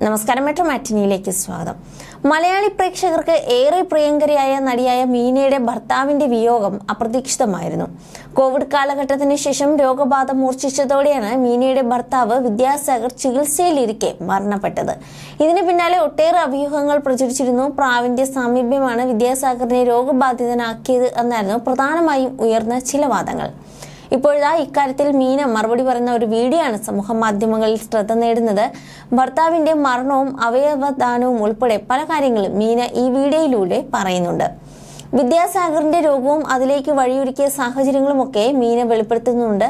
നമസ്കാരം മെട്രോ മാറ്റിനിയിലേക്ക് സ്വാഗതം. മലയാളി പ്രേക്ഷകർക്ക് ഏറെ പ്രിയങ്കരിയായ നടിയായ മീനയുടെ ഭർത്താവിന്റെ വിയോഗം അപ്രതീക്ഷിതമായിരുന്നു. കോവിഡ് കാലഘട്ടത്തിന് ശേഷം രോഗബാധ മൂർച്ഛിച്ചതോടെയാണ് മീനയുടെ ഭർത്താവ് വിദ്യാസാഗർ ചികിത്സയിലിരിക്കെ മരണപ്പെട്ടത്. ഇതിന് പിന്നാലെ ഒട്ടേറെ അഭ്യൂഹങ്ങൾ പ്രചരിച്ചിരുന്നു. പ്രാവിന്റെ സാമീപ്യമാണ് വിദ്യാസാഗറിനെ രോഗബാധിതനാക്കിയത് എന്നായിരുന്നു പ്രധാനമായും ഉയർന്ന ചില വാദങ്ങൾ. ഇപ്പോഴിതാ ഇക്കാര്യത്തിൽ മീന മറുപടി പറയുന്ന ഒരു വീഡിയോ ആണ് സമൂഹ മാധ്യമങ്ങളിൽ ശ്രദ്ധ നേടുന്നത്. ഭർത്താവിന്റെ മരണവും അവയവദാനവും ഉൾപ്പെടെ പല കാര്യങ്ങളും മീന ഈ വീഡിയോയിലൂടെ പറയുന്നുണ്ട്. വിദ്യാസാഗറിന്റെ രോഗവും അതിലേക്ക് വഴിയൊരുക്കിയ സാഹചര്യങ്ങളുമൊക്കെ മീന വെളിപ്പെടുത്തുന്നുണ്ട്.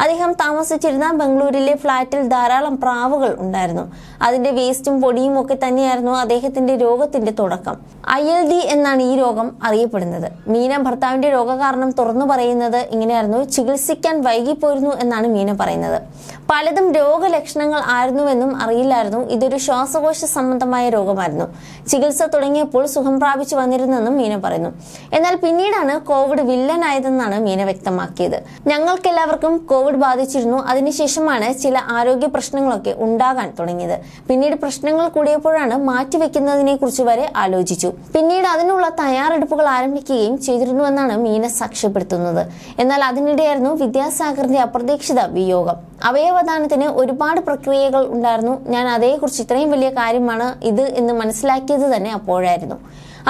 അദ്ദേഹം താമസിച്ചിരുന്ന ബംഗളൂരിലെ ഫ്ളാറ്റിൽ ധാരാളം പ്രാവുകൾ ഉണ്ടായിരുന്നു. അതിന്റെ വേസ്റ്റും പൊടിയും ഒക്കെ തന്നെയായിരുന്നു അദ്ദേഹത്തിന്റെ രോഗത്തിന്റെ തുടക്കം. ഐ എൽ ഡി എന്നാണ് ഈ രോഗം അറിയപ്പെടുന്നത്. മീന ഭർത്താവിന്റെ രോഗകാരണം തുറന്നു പറയുന്നത് ഇങ്ങനെയായിരുന്നു. ചികിത്സിക്കാൻ വൈകിപ്പോയിരുന്നു എന്നാണ് മീന പറയുന്നത്. പലതും രോഗലക്ഷണങ്ങൾ ആയിരുന്നുവെന്നും അറിയില്ലായിരുന്നു. ഇതൊരു ശ്വാസകോശ സംബന്ധമായ രോഗമായിരുന്നു. ചികിത്സ തുടങ്ങിയപ്പോൾ സുഖം പ്രാപിച്ചു വന്നിരുന്നെന്നും മീന പറയുന്നു. എന്നാൽ പിന്നീടാണ് കോവിഡ് വില്ലനായതെന്നാണ് മീന വ്യക്തമാക്കിയത്. ഞങ്ങൾക്കെല്ലാവർക്കും കോവിഡ് ബാധിച്ചിരുന്നു. അതിനുശേഷമാണ് ചില ആരോഗ്യ പ്രശ്നങ്ങളൊക്കെ ഉണ്ടാകാൻ തുടങ്ങിയത്. പിന്നീട് പ്രശ്നങ്ങൾ കൂടിയപ്പോഴാണ് മാറ്റിവെക്കുന്നതിനെ കുറിച്ച് വരെ ആലോചിച്ചു. പിന്നീട് അതിനുള്ള തയ്യാറെടുപ്പുകൾ ആരംഭിക്കുകയും ചെയ്തിരുന്നുവെന്നാണ് മീന സാക്ഷ്യപ്പെടുത്തുന്നത്. എന്നാൽ അതിനിടെയായിരുന്നു വിദ്യാസാഗറിന്റെ അപ്രതീക്ഷിത വിയോഗം. അവയവദാനത്തിന് ഒരുപാട് പ്രക്രിയകൾ ഉണ്ടായിരുന്നു. ഞാൻ അതേക്കുറിച്ച് ഇത്രയും വലിയ കാര്യമാണ് ഇത് എന്ന് മനസ്സിലാക്കിയത് തന്നെ അപ്പോഴായിരുന്നു.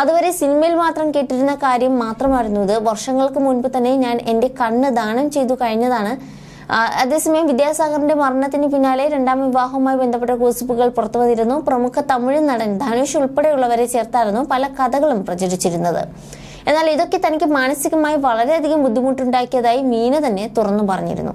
അതുവരെ സിനിമയിൽ മാത്രം കേട്ടിരുന്ന കാര്യം മാത്രമായിരുന്നു ഇത്. വർഷങ്ങൾക്ക് മുൻപ് തന്നെ ഞാൻ എന്റെ കണ്ണ് ദാനം ചെയ്തു കഴിഞ്ഞതാണ്. അതേസമയം വിദ്യാസാഗറിന്റെ മരണത്തിന് പിന്നാലെ രണ്ടാം വിവാഹവുമായി ബന്ധപ്പെട്ട ഗോസിപ്പുകൾ പുറത്തു വന്നിരുന്നു. പ്രമുഖ തമിഴ് നടൻ ധനുഷ് ഉൾപ്പെടെയുള്ളവരെ ചേർത്തായിരുന്നു പല കഥകളും പ്രചരിച്ചിരുന്നത്. എന്നാൽ ഇതൊക്കെ തനിക്ക് മാനസികമായി വളരെയധികം ബുദ്ധിമുട്ടുണ്ടാക്കിയതായി മീന തന്നെ തുറന്നു പറഞ്ഞിരുന്നു.